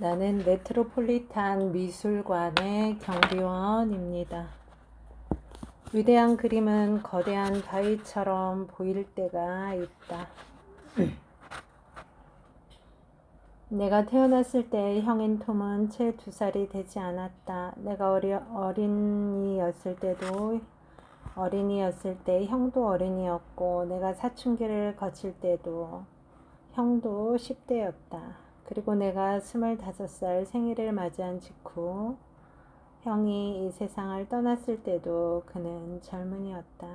나는 메트로폴리탄 미술관의 경비원입니다. 위대한 그림은 거대한 바위처럼 보일 때가 있다. 내가 태어났을 때 형인 톰은 채 두 살이 되지 않았다. 내가 어리, 어린이였을 때도 어린이였을 때 형도 어린이였고 내가 사춘기를 거칠 때도 형도 10대였다. 그리고 내가 스물다섯 살 생일을 맞이한 직후 형이 이 세상을 떠났을 때도 그는 젊은이였다.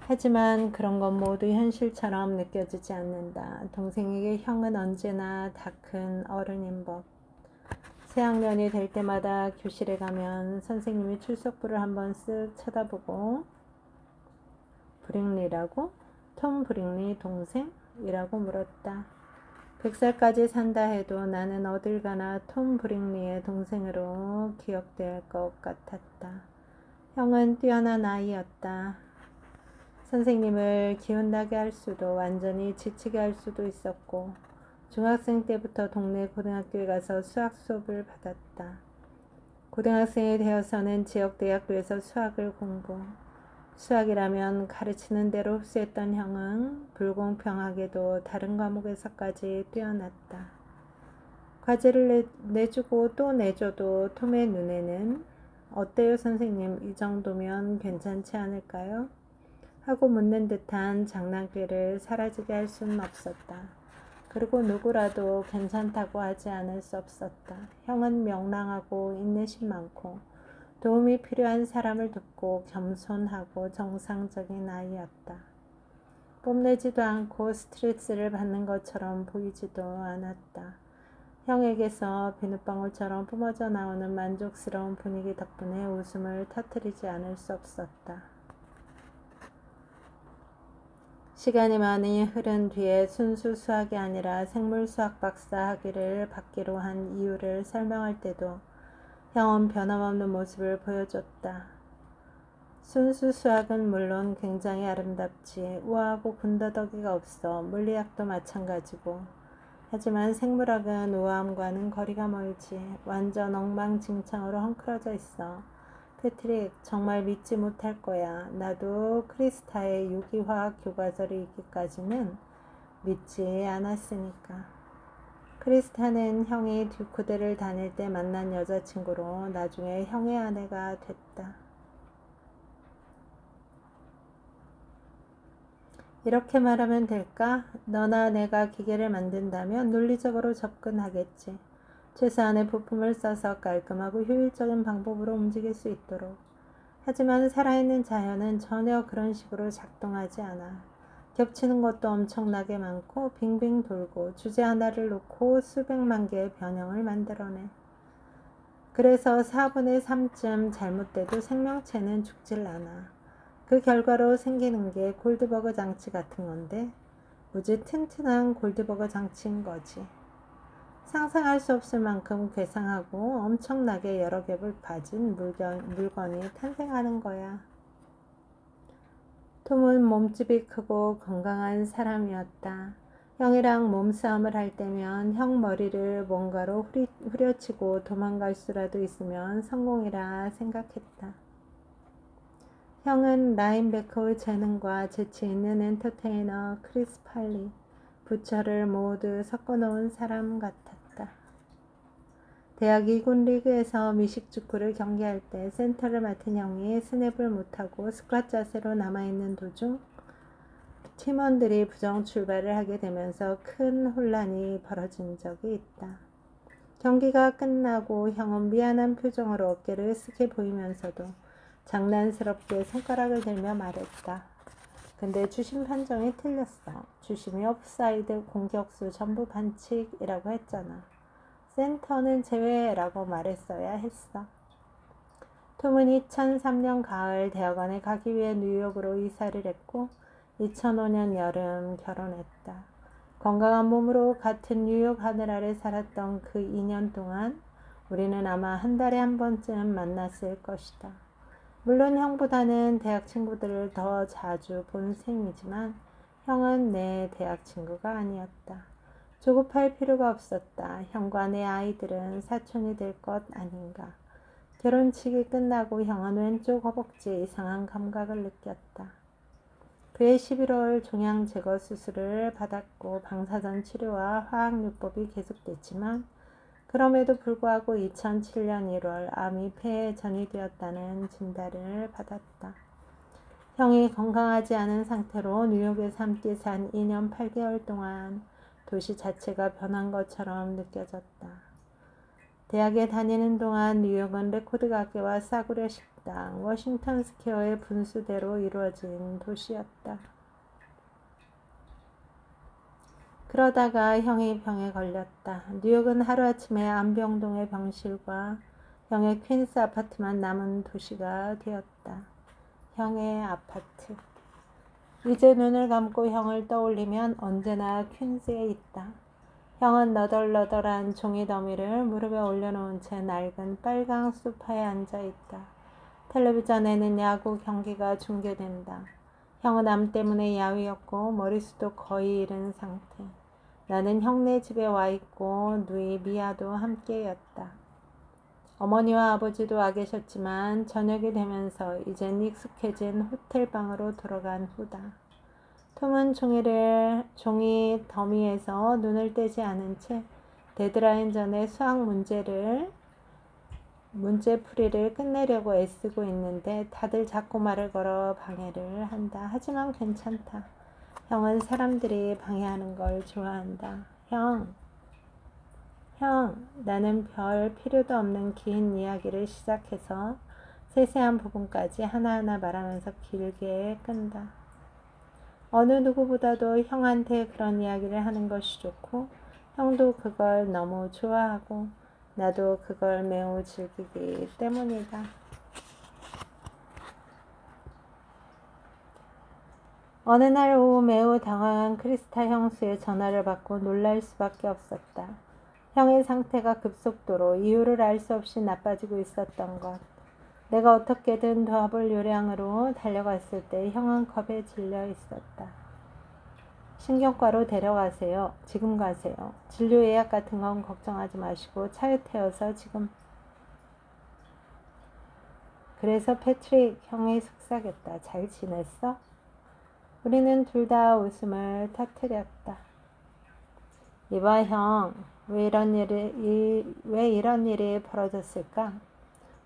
하지만 그런 건 모두 현실처럼 느껴지지 않는다. 동생에게 형은 언제나 다 큰 어른인 법. 새학년이 될 때마다 교실에 가면 선생님이 출석부를 한번 쓱 쳐다보고 브링리라고? 톰 브링리 동생이라고 물었다. 100살까지 산다 해도 나는 어딜 가나 톰 브링리의 동생으로 기억될 것 같았다. 형은 뛰어난 아이였다. 선생님을 기운나게 할 수도 완전히 지치게 할 수도 있었고 중학생 때부터 동네 고등학교에 가서 수학 수업을 받았다. 고등학생이 되어서는 지역 대학교에서 수학을 공부. 수학이라면 가르치는 대로 흡수했던 형은 불공평하게도 다른 과목에서까지 뛰어났다. 과제를 내, 주고 또 내줘도 톰의 눈에는 어때요 선생님 이 정도면 괜찮지 않을까요? 하고 묻는 듯한 장난기를 사라지게 할 수는 없었다. 그리고 누구라도 괜찮다고 하지 않을 수 없었다. 형은 명랑하고 인내심 많고 도움이 필요한 사람을 돕고 겸손하고 정상적인 아이였다. 뽐내지도 않고 스트레스를 받는 것처럼 보이지도 않았다. 형에게서 비눗방울처럼 뿜어져 나오는 만족스러운 분위기 덕분에 웃음을 터뜨리지 않을 수 없었다. 시간이 많이 흐른 뒤에 순수 수학이 아니라 생물 수학 박사 학위를 받기로 한 이유를 설명할 때도 형은 변함없는 모습을 보여줬다. 순수 수학은 물론 굉장히 아름답지 우아하고 군더더기가 없어 물리학도 마찬가지고 하지만 생물학은 우아함과는 거리가 멀지 완전 엉망진창으로 헝클어져 있어. 패트릭 정말 믿지 못할 거야. 나도 크리스타의 유기화학 교과서를 읽기까지는 믿지 않았으니까. 크리스타는 형이 듀크대를 다닐 때 만난 여자친구로 나중에 형의 아내가 됐다. 이렇게 말하면 될까? 너나 내가 기계를 만든다면 논리적으로 접근하겠지. 최소한의 부품을 써서 깔끔하고 효율적인 방법으로 움직일 수 있도록. 하지만 살아있는 자연은 전혀 그런 식으로 작동하지 않아. 겹치는 것도 엄청나게 많고 빙빙 돌고 주제 하나를 놓고 수백만 개의 변형을 만들어내. 그래서 4분의 3쯤 잘못돼도 생명체는 죽질 않아. 그 결과로 생기는 게 골드버그 장치 같은 건데 무지 튼튼한 골드버그 장치인 거지. 상상할 수 없을 만큼 괴상하고 엄청나게 여러 겹을 가진 물건, 물건이 탄생하는 거야. 톰은 몸집이 크고 건강한 사람이었다. 형이랑 몸싸움을 할 때면 형 머리를 뭔가로 후리, 후려치고 도망갈 수라도 있으면 성공이라 생각했다. 형은 라인베커의 재능과 재치 있는 엔터테이너 크리스 팔리, 부처를 모두 섞어놓은 사람 같았다. 대학 2군 리그에서 미식축구를 경기할 때 센터를 맡은 형이 스냅을 못하고 스쿼트 자세로 남아있는 도중 팀원들이 부정 출발을 하게 되면서 큰 혼란이 벌어진 적이 있다. 경기가 끝나고 형은 미안한 표정으로 어깨를 으쓱해 보이면서도 장난스럽게 손가락을 들며 말했다. 근데 주심 판정이 틀렸어. 주심이 옵사이드 공격수 전부 반칙이라고 했잖아. 센터는 제외라고 말했어야 했어. 톰은 2003년 가을 대학원에 가기 위해 뉴욕으로 이사를 했고 2005년 여름 결혼했다. 건강한 몸으로 같은 뉴욕 하늘 아래 살았던 그 2년 동안 우리는 아마 한 달에 한 번쯤 만났을 것이다. 물론 형보다는 대학 친구들을 더 자주 본 셈이지만 형은 내 대학 친구가 아니었다. 조급할 필요가 없었다. 내 아이들은 사촌이 될 것 아닌가. 결혼식이 끝나고 형은 왼쪽 허벅지에 이상한 감각을 느꼈다. 그해 11월 종양 제거 수술을 받았고 방사선 치료와 화학요법이 계속됐지만 그럼에도 불구하고 2007년 1월 암이 폐에 전이되었다는 진단을 받았다. 형이 건강하지 않은 상태로 뉴욕에서 함께 산 2년 8개월 동안 도시 자체가 변한 것처럼 느껴졌다. 대학에 다니는 동안 뉴욕은 레코드 가게와 싸구려 식당, 워싱턴 스퀘어의 분수대로 이루어진 도시였다. 그러다가 형이 병에 걸렸다. 뉴욕은 하루아침에 안병동의 병실과 형의 퀸스 아파트만 남은 도시가 되었다. 형의 아파트. 이제 눈을 감고 형을 떠올리면 언제나 퀸즈에 있다. 형은 너덜너덜한 종이 더미를 무릎에 올려놓은 채 낡은 빨강 소파에 앉아 있다. 텔레비전에는 야구 경기가 중계된다. 형은 암 때문에 야위었고 머리수도 거의 잃은 상태. 나는 형네 집에 와 있고 누이 미아도 함께였다. 어머니와 아버지도 와 계셨지만 저녁이 되면서 이젠 익숙해진 호텔 방으로 들어간 후다. 톰은 종이를 종이 더미에서 눈을 떼지 않은 채 데드라인 전에 수학 문제를 문제풀이를 끝내려고 애쓰고 있는데 다들 자꾸 말을 걸어 방해를 한다. 하지만 괜찮다. 형은 사람들이 방해하는 걸 좋아한다. 형, 형, 나는 별 필요도 없는 긴 이야기를 시작해서 세세한 부분까지 하나하나 말하면서 길게 끈다. 어느 누구보다도 형한테 그런 이야기를 하는 것이 좋고, 형도 그걸 너무 좋아하고, 나도 그걸 매우 즐기기 때문이다. 어느 날 오후 매우 당황한 크리스타 형수의 전화를 받고 놀랄 수밖에 없었다. 형의 상태가 급속도로 이유를 알 수 없이 나빠지고 있었던 것. 내가 어떻게든 도와볼 요량으로 달려갔을 때 형은 겁에 질려 있었다. 신경과로 데려가세요. 지금 가세요. 진료 예약 같은 건 걱정하지 마시고 차에 태워서 지금. 그래서 패트릭 형이 속삭였다. 잘 지냈어? 우리는 둘 다 웃음을 터뜨렸다. 이봐 형, 왜 이런 일이 이, 왜 이런 일이 벌어졌을까?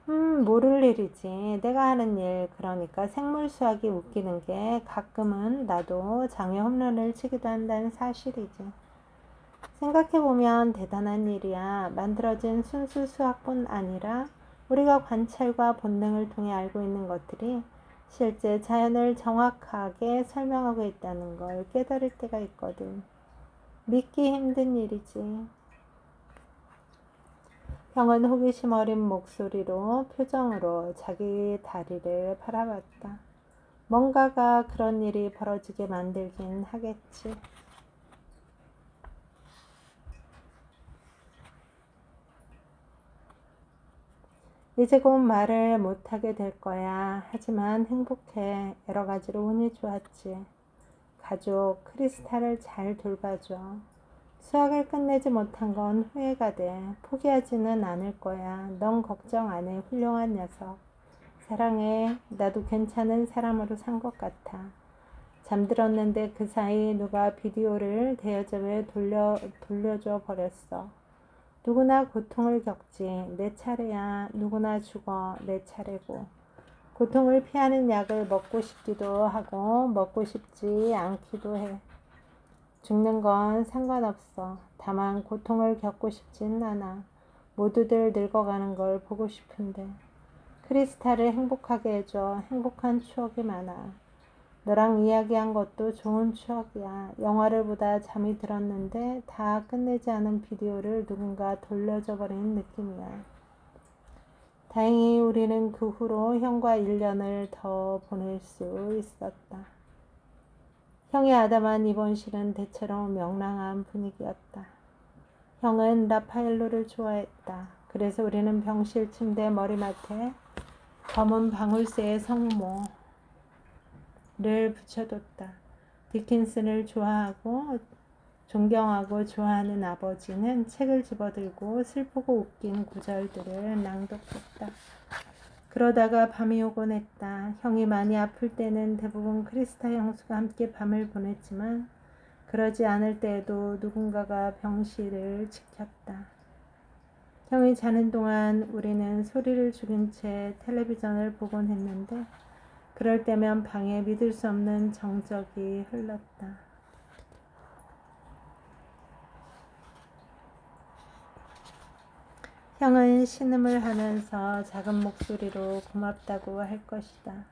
음, 모를 일이지. 내가 하는 일, 그러니까 생물 수학이 웃기는 게 가끔은 나도 장애 홈런을 치기도 한다는 사실이지. 생각해보면 대단한 일이야. 만들어진 순수 수학뿐 아니라 우리가 관찰과 본능을 통해 알고 있는 것들이 실제 자연을 정확하게 설명하고 있다는 걸 깨달을 때가 있거든. 믿기 힘든 일이지. 형은 호기심 어린 목소리로 표정으로 자기 다리를 바라봤다. 뭔가가 그런 일이 벌어지게 만들긴 하겠지. 이제 곧 말을 못하게 될 거야. 하지만 행복해. 여러 가지로 운이 좋았지. 가족, 크리스탈을 잘 돌봐줘. 수학을 끝내지 못한 건 후회가 돼. 포기하지는 않을 거야. 넌 걱정 안 해. 훌륭한 녀석. 사랑해. 나도 괜찮은 사람으로 산 것 같아. 잠들었는데 그 사이 누가 비디오를 대여점에 돌려, 돌려줘 버렸어. 누구나 고통을 겪지. 내 차례야. 누구나 죽어. 내 차례고. 고통을 피하는 약을 먹고 싶기도 하고, 먹고 싶지 않기도 해. 죽는 건 상관없어. 다만 고통을 겪고 싶진 않아. 모두들 늙어가는 걸 보고 싶은데. 크리스탈을 행복하게 해줘. 행복한 추억이 많아. 너랑 이야기한 것도 좋은 추억이야. 영화를 보다 잠이 들었는데 다 끝내지 않은 비디오를 누군가 돌려줘 버린 느낌이야. 다행히 우리는 그 후로 형과 1년을 더 보낼 수 있었다. 형의 아담한 입원실은 대체로 명랑한 분위기였다. 형은 라파엘로를 좋아했다. 그래서 우리는 병실 침대 머리맡에 검은 방울새의 성모 를 붙여뒀다. 디킨슨을 좋아하고 존경하고 좋아하는 아버지는 책을 집어들고 슬프고 웃긴 구절들을 낭독했다. 그러다가 밤이 오곤 했다. 형이 많이 아플 때는 대부분 크리스타 형수가 함께 밤을 보냈지만 그러지 않을 때에도 누군가가 병실을 지켰다. 형이 자는 동안 우리는 소리를 죽인 채 텔레비전을 보곤 했는데 그럴 때면 방에 믿을 수 없는 정적이 흘렀다. 형은 신음을 하면서 작은 목소리로 고맙다고 할 것이다.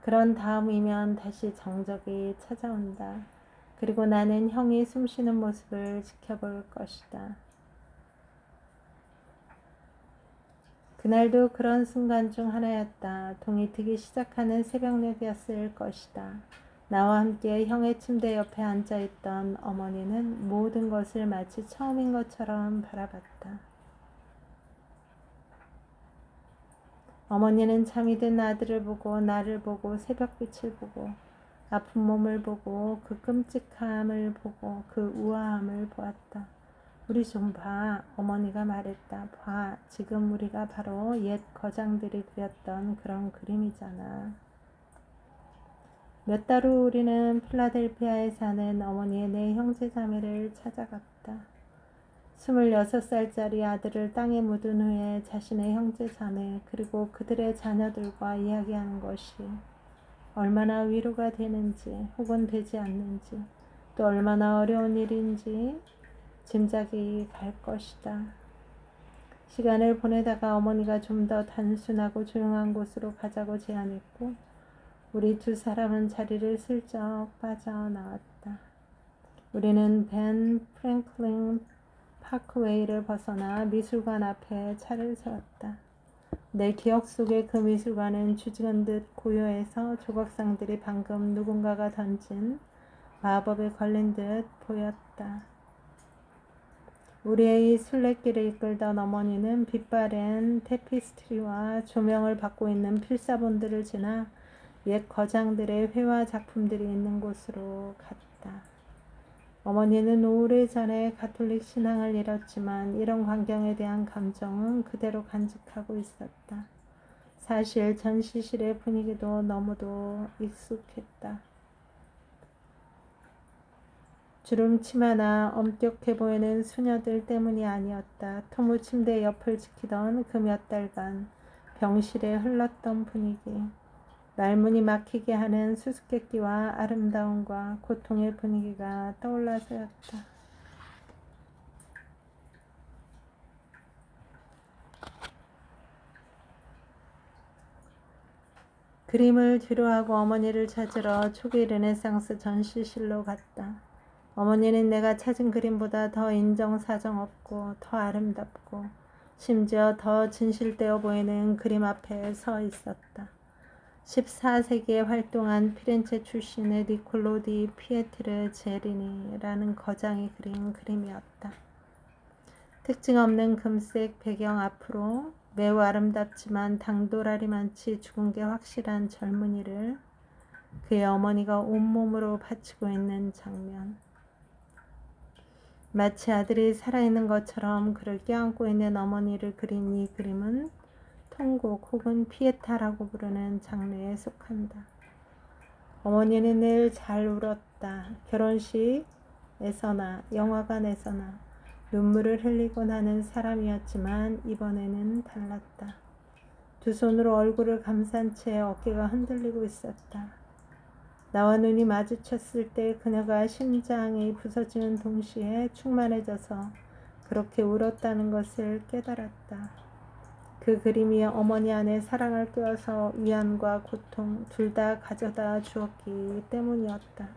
그런 다음이면 다시 정적이 찾아온다. 그리고 나는 형이 숨 쉬는 모습을 지켜볼 것이다. 그날도 그런 순간 중 하나였다. 동이 트기 시작하는 새벽녘이었을 것이다. 나와 함께 형의 침대 옆에 앉아있던 어머니는 모든 것을 마치 처음인 것처럼 바라봤다. 어머니는 잠이 든 아들을 보고 나를 보고 새벽빛을 보고 아픈 몸을 보고 그 끔찍함을 보고 그 우아함을 보았다. 우리 좀 봐. 어머니가 말했다. 봐. 지금 우리가 바로 옛 거장들이 그렸던 그런 그림이잖아. 몇 달 후 우리는 필라델피아에 사는 어머니의 네 형제 자매를 찾아갔다. 26살짜리 아들을 땅에 묻은 후에 자신의 형제 자매 그리고 그들의 자녀들과 이야기하는 것이 얼마나 위로가 되는지 혹은 되지 않는지 또 얼마나 어려운 일인지 짐작이 갈 것이다. 시간을 보내다가 어머니가 좀 더 단순하고 조용한 곳으로 가자고 제안했고 우리 두 사람은 자리를 슬쩍 빠져나왔다. 우리는 벤 프랭클린 파크웨이를 벗어나 미술관 앞에 차를 세웠다. 내 기억 속에 그 미술관은 주직은 듯 고요해서 조각상들이 방금 누군가가 던진 마법에 걸린 듯 보였다. 우리의 순례길을 이끌던 어머니는 빛바랜 테피스트리와 조명을 받고 있는 필사본들을 지나 옛 거장들의 회화 작품들이 있는 곳으로 갔다. 어머니는 오래전에 가톨릭 신앙을 잃었지만 이런 광경에 대한 감정은 그대로 간직하고 있었다. 사실 전시실의 분위기도 너무도 익숙했다. 주름 치마나 엄격해 보이는 수녀들 때문이 아니었다. 토무 침대 옆을 지키던 그 몇 달간 병실에 흘렀던 분위기. 말문이 막히게 하는 수수께끼와 아름다움과 고통의 분위기가 떠올라서였다. 그림을 뒤로하고 어머니를 찾으러 초기 르네상스 전시실로 갔다. 어머니는 내가 찾은 그림보다 더 인정사정 없고 더 아름답고 심지어 더 진실되어 보이는 그림 앞에 서 있었다. 14세기에 활동한 피렌체 출신의 니콜로 디 피에트르 제리니라는 거장이 그린 그림이었다. 특징 없는 금색 배경 앞으로 매우 아름답지만 당도라리만치 죽은 게 확실한 젊은이를 그의 어머니가 온몸으로 바치고 있는 장면. 마치 아들이 살아있는 것처럼 그를 껴안고 있는 어머니를 그린 이 그림은 통곡 혹은 피에타라고 부르는 장르에 속한다. 어머니는 늘 잘 울었다. 결혼식에서나 영화관에서나 눈물을 흘리고 나는 사람이었지만 이번에는 달랐다. 두 손으로 얼굴을 감싼 채 어깨가 흔들리고 있었다. 나와 눈이 마주쳤을 때 그녀가 심장이 부서지는 동시에 충만해져서 그렇게 울었다는 것을 깨달았다. 그 그림이 어머니 안에 사랑을 끄어서 위안과 고통 둘 다 가져다 주었기 때문이었다.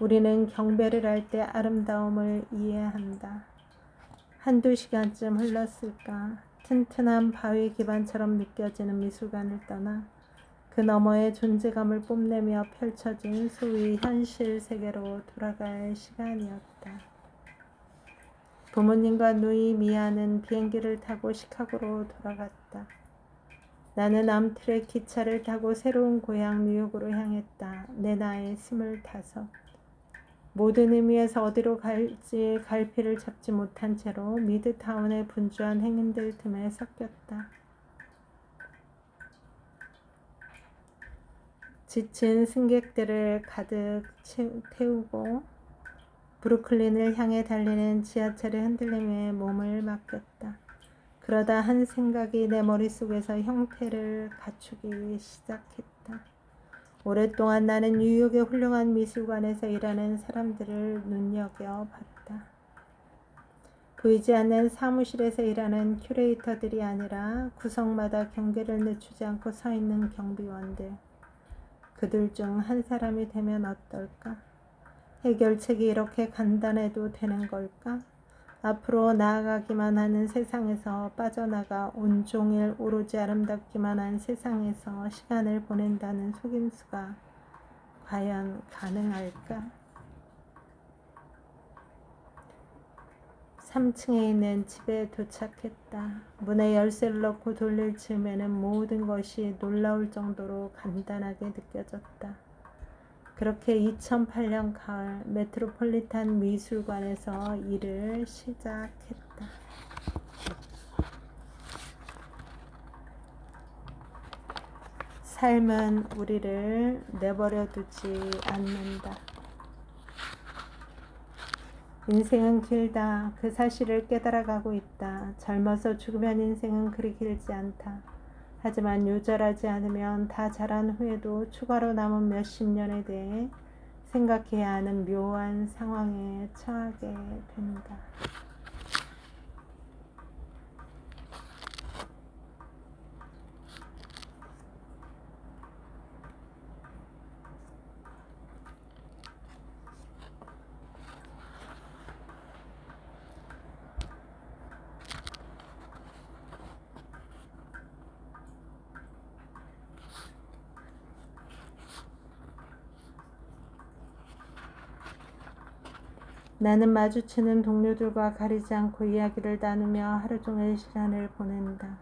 우리는 경배를 할 때 아름다움을 이해한다. 한두 시간쯤 흘렀을까 튼튼한 바위 기반처럼 느껴지는 미술관을 떠나 그 너머의 존재감을 뽐내며 펼쳐진 소위 현실 세계로 돌아갈 시간이었다. 부모님과 누이 미아는 비행기를 타고 시카고로 돌아갔다. 나는 암트랙 기차를 타고 새로운 고향 뉴욕으로 향했다. 내 나이 스물다섯. 모든 의미에서 어디로 갈지 갈피를 잡지 못한 채로 미드타운의 분주한 행인들 틈에 섞였다. 지친 승객들을 가득 채- 태우고 브루클린을 향해 달리는 지하철의 흔들림에 몸을 맡겼다. 그러다 한 생각이 내 머릿속에서 형태를 갖추기 시작했다. 오랫동안 나는 뉴욕의 훌륭한 미술관에서 일하는 사람들을 눈여겨봤다. 보이지 않는 사무실에서 일하는 큐레이터들이 아니라 구석마다 경계를 늦추지 않고 서 있는 경비원들. 그들 중 한 사람이 되면 어떨까? 해결책이 이렇게 간단해도 되는 걸까? 앞으로 나아가기만 하는 세상에서 빠져나가 온종일 오로지 아름답기만 한 세상에서 시간을 보낸다는 속임수가 과연 가능할까? 3층에 있는 집에 도착했다. 문에 열쇠를 넣고 돌릴 즈음에는 모든 것이 놀라울 정도로 간단하게 느껴졌다. 그렇게 2008년 가을 메트로폴리탄 미술관에서 일을 시작했다. 삶은 우리를 내버려 두지 않는다. 인생은 길다. 그 사실을 깨달아가고 있다. 젊어서 죽으면 인생은 그리 길지 않다. 하지만 요절하지 않으면 다 자란 후에도 추가로 남은 몇십 년에 대해 생각해야 하는 묘한 상황에 처하게 된다. 나는 마주치는 동료들과 가리지 않고 이야기를 나누며 하루 종일 시간을 보낸다.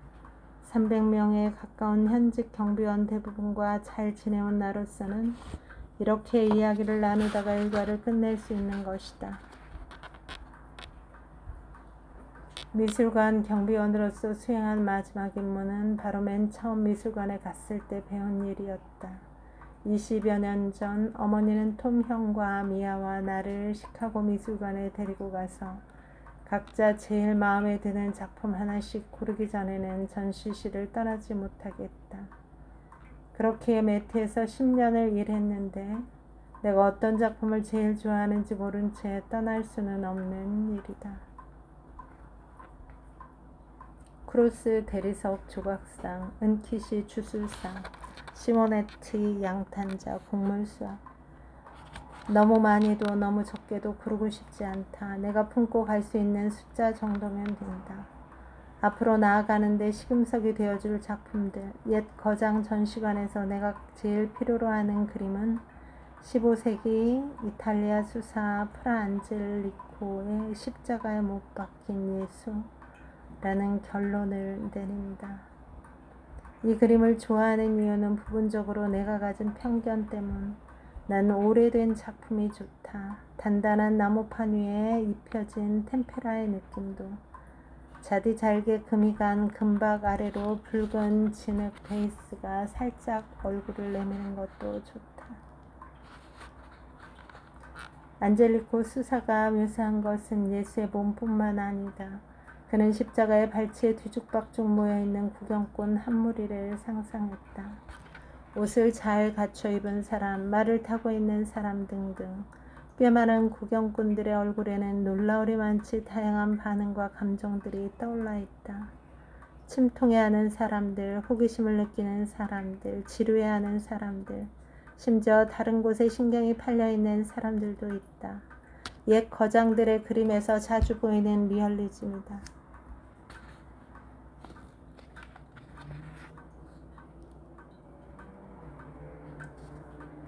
300명에 가까운 현직 경비원 대부분과 잘 지내온 나로서는 이렇게 이야기를 나누다가 일과를 끝낼 수 있는 것이다. 미술관 경비원으로서 수행한 마지막 임무는 바로 맨 처음 미술관에 갔을 때 배운 일이었다. 20여 년 전 어머니는 톰 형과 미아와 나를 시카고 미술관에 데리고 가서 각자 제일 마음에 드는 작품 하나씩 고르기 전에는 전시실을 떠나지 못하겠다. 그렇게 매트에서 10년을 일했는데 내가 어떤 작품을 제일 좋아하는지 모른 채 떠날 수는 없는 일이다. 크로스 대리석 조각상, 은키시 주술상, 시모네트 양탄자 곡물수학 너무 많이도 너무 적게도 고르고 싶지 않다. 내가 품고 갈 수 있는 숫자 정도면 된다. 앞으로 나아가는데 시금석이 되어줄 작품들 옛 거장 전시관에서 내가 제일 필요로 하는 그림은 15세기 이탈리아 수사 프라 안젤리코의 십자가에 못 박힌 예수 라는 결론을 내린다. 이 그림을 좋아하는 이유는 부분적으로 내가 가진 편견 때문. 난 오래된 작품이 좋다. 단단한 나무판 위에 입혀진 템페라의 느낌도. 자디 잘게 금이 간 금박 아래로 붉은 진흙 베이스가 살짝 얼굴을 내미는 것도 좋다. 안젤리코 수사가 묘사한 것은 예수의 몸뿐만 아니다. 그는 십자가의 발치에 뒤죽박죽 모여있는 구경꾼 한 무리를 상상했다. 옷을 잘 갖춰 입은 사람, 말을 타고 있는 사람 등등. 꽤 많은 구경꾼들의 얼굴에는 놀라우리 많지 다양한 반응과 감정들이 떠올라 있다. 침통해하는 사람들, 호기심을 느끼는 사람들, 지루해하는 사람들, 심지어 다른 곳에 신경이 팔려 있는 사람들도 있다. 옛 거장들의 그림에서 자주 보이는 리얼리즘이다.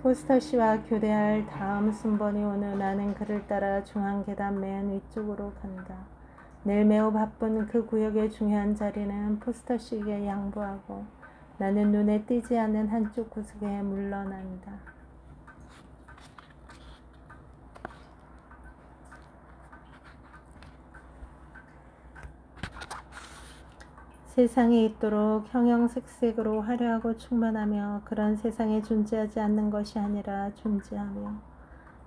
포스터 씨와 교대할 다음 순번이 오는 나는 그를 따라 중앙 계단 맨 위쪽으로 간다. 늘 매우 바쁜 그 구역의 중요한 자리는 포스터 씨에게 양보하고 나는 눈에 띄지 않는 한쪽 구석에 물러난다. 세상에 있도록 형형색색으로 화려하고 충만하며 그런 세상에 존재하지 않는 것이 아니라 존재하며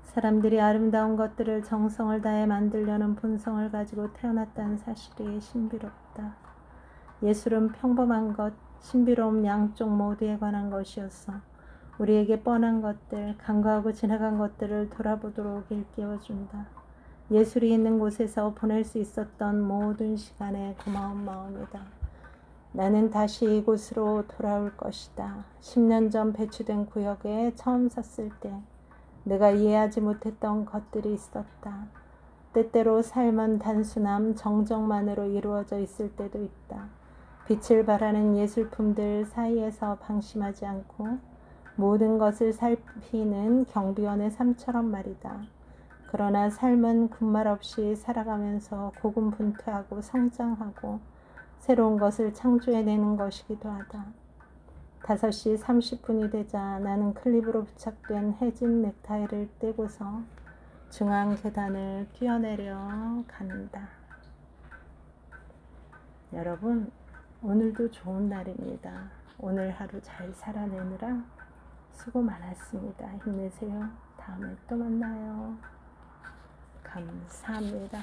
사람들이 아름다운 것들을 정성을 다해 만들려는 본성을 가지고 태어났다는 사실이 신비롭다. 예술은 평범한 것, 신비로움 양쪽 모두에 관한 것이었어. 우리에게 뻔한 것들, 간과하고 지나간 것들을 돌아보도록 일깨워준다. 예술이 있는 곳에서 보낼 수 있었던 모든 시간에 고마운 마음이다. 나는 다시 이곳으로 돌아올 것이다. 10년 전 배치된 구역에 처음 섰을 때 내가 이해하지 못했던 것들이 있었다. 때때로 삶은 단순함, 정적만으로 이루어져 있을 때도 있다. 빛을 발하는 예술품들 사이에서 방심하지 않고 모든 것을 살피는 경비원의 삶처럼 말이다. 그러나 삶은 군말 없이 살아가면서 고군분투하고 성장하고 새로운 것을 창조해내는 것이기도 하다. 5시 30분이 되자 나는 클립으로 부착된 해진 넥타이를 떼고서 중앙 계단을 뛰어내려 간다. 여러분, 오늘도 좋은 날입니다. 오늘 하루 잘 살아내느라 수고 많았습니다. 힘내세요. 다음에 또 만나요. 감사합니다.